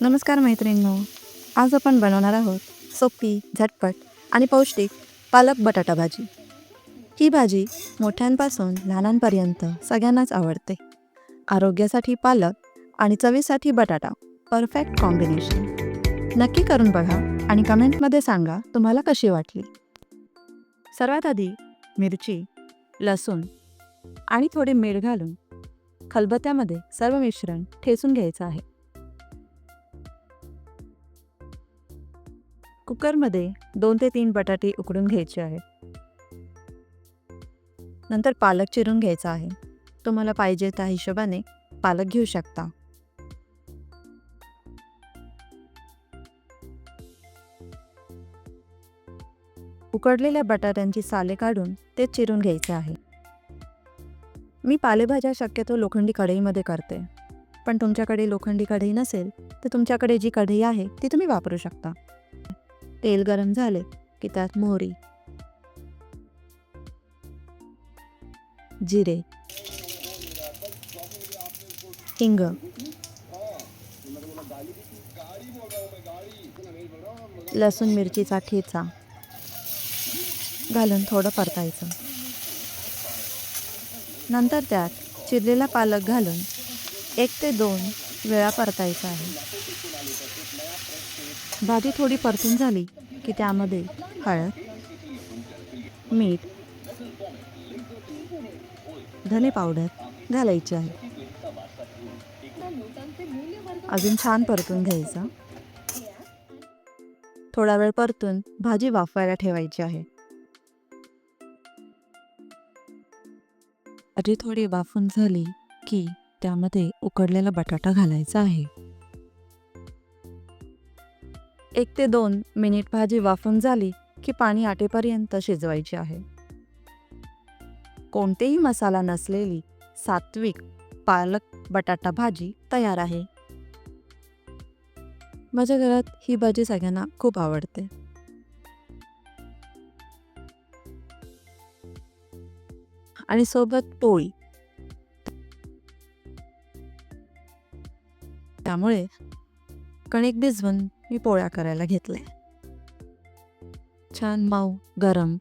नमस्कार मैत्रिणींनो. आज आपण बनवणार आहोत सोपी झटपट आणि पौष्टिक पालक बटाटा भाजी. ही भाजी मोठ्यांपासून लहानांपर्यंत सगळ्यांनाच आवडते. आरोग्यासाठी पालक आणि चवीसाठी बटाटा परफेक्ट कॉम्बिनेशन नक्की करून बघा आणि कमेंटमध्ये सांगा तुम्हाला कशी वाटली. सर्वात आधी मिरची लसूण आणि थोडे मीठ घालून खलबत्त्यामध्ये सर्व मिश्रण ठेचून घ्यायचं आहे. कुकरमध्ये दोन ते तीन बटाटे उकडून घ्यायचे आहेत. नंतर पालक चिरून घ्यायचा आहे. तुम्हाला पाहिजे त्या हिशोबाने पालक घेऊ शकता. उकडलेल्या बटाट्यांची साले काढून ते चिरून घ्यायचे आहे. मी पालेभाज्या शक्यतो लोखंडी कढईमध्ये करते. पण तुमच्याकडे लोखंडी कढई नसेल तर तुमच्याकडे जी कढई आहे ती तुम्ही वापरू शकता. तेल गरम झाले की त्यात मोहरी. जिरे. हिंग. लसूण मिरचीचा ठेचा. घालून थोडं परतायचं. नंतर त्यात चिरलेला पालक घालून एक ते दोन वेळा परतायचा आहे. भाजी थोडी परतून झाली की त्यामध्ये हळद मीठ धने पावडर घालायची आहे. अजून छान परतून घ्यायचं. थोडा वेळ परतून भाजी वाफवायला ठेवायची आहे. आधी थोडी वाफून झाली की त्यामध्ये उकडलेला बटाटा घालायचा आहे. एक ते दोन मिनिट भाजी वाफून झाली की पाणी आटेपर्यंत शिजवायची आहे. कोणतेही मसाला नसलेली सात्विक पालक बटाटा भाजी तयार आहे. माझ्या घरात ही भाजी सगळ्यांना खूप आवडते. आणि सोबत पोळी. त्यामुळे कणिक भिजवून मी पोळ्या करायला घेतले छान मऊ गरम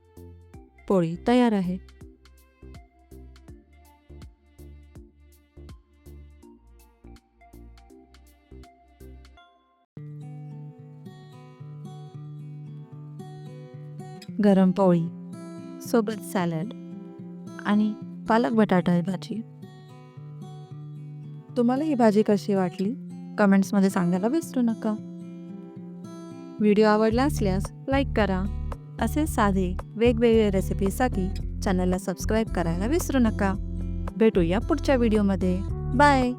पोळी तयार आहे. गरम पोळी सोबत सॅलड आणि पालक बटाटा भाजी. तुम्हाला ही भाजी कशी वाटली? कमेंट्समध्ये सांगायला विसरू नका. व्हिडिओ आवडला असल्यास लाईक करा. असे साधे वेगवेगळे रेसिपीसाठी चॅनलला सबस्क्राईब करायला विसरू नका. भेटूया पुढच्या व्हिडिओमध्ये. बाय!